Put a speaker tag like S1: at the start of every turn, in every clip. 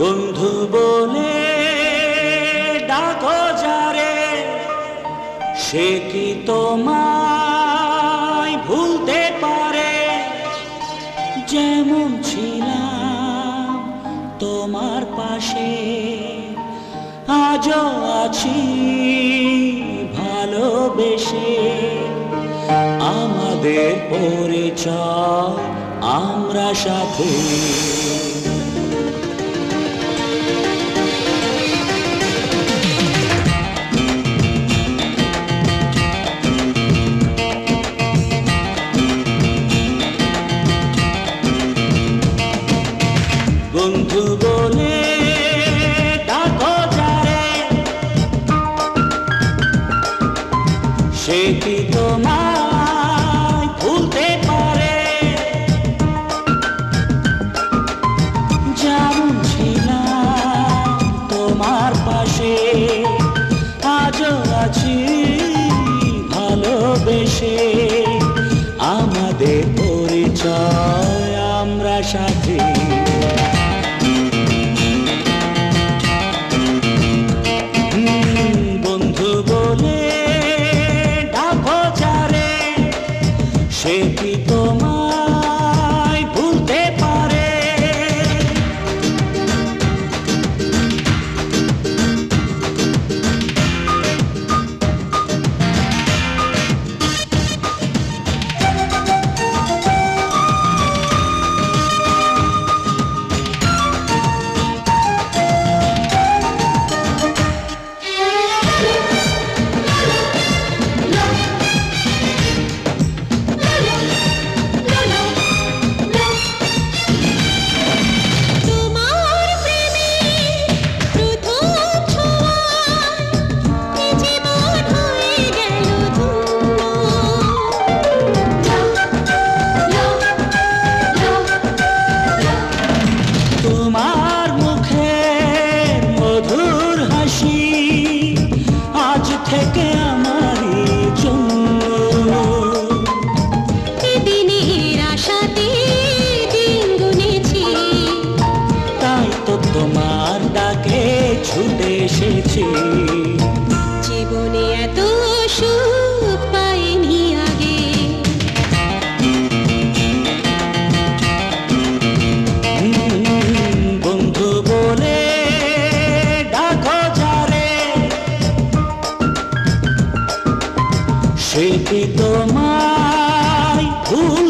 S1: বন্ধু বলে ডাকো যারে, সে কি তোমায় ভুলতে পারে? যেমন ছিলাম তোমার পাশে, আজও আছি ভালোবেসে। আমাদের পরিচয় আমরা সাথে এসেছি।
S2: জীবনে এত সুখ পাইনি আগে।
S1: বন্ধু বলে ডাকো যারে সে কি তোমায় ভুলতে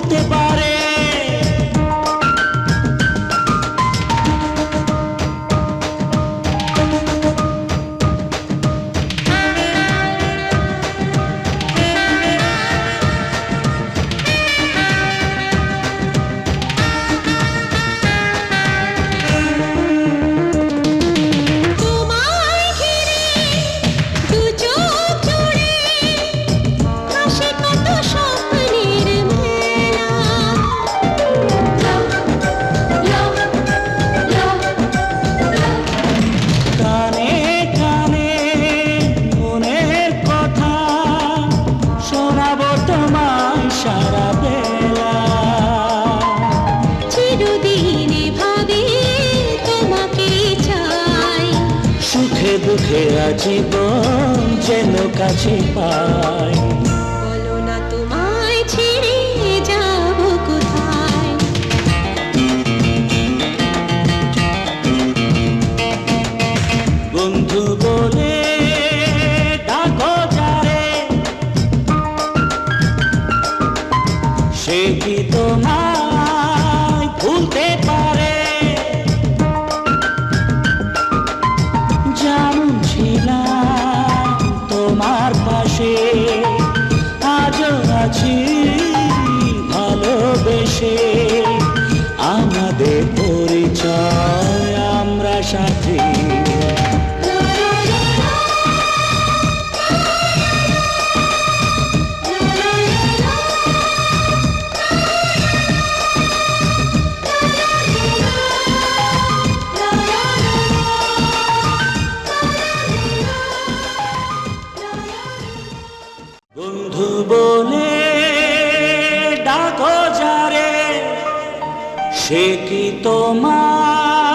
S1: শোনাবো তোমায় সারা বেলা।
S2: চিরদিনে ভাবে তোমাকে চাই।
S1: সুখে দুঃখে আজীবন যেন কাছে পাই। ভালোবেসে আমাদের পরিচয় আমরা সাথী। সে কি পারি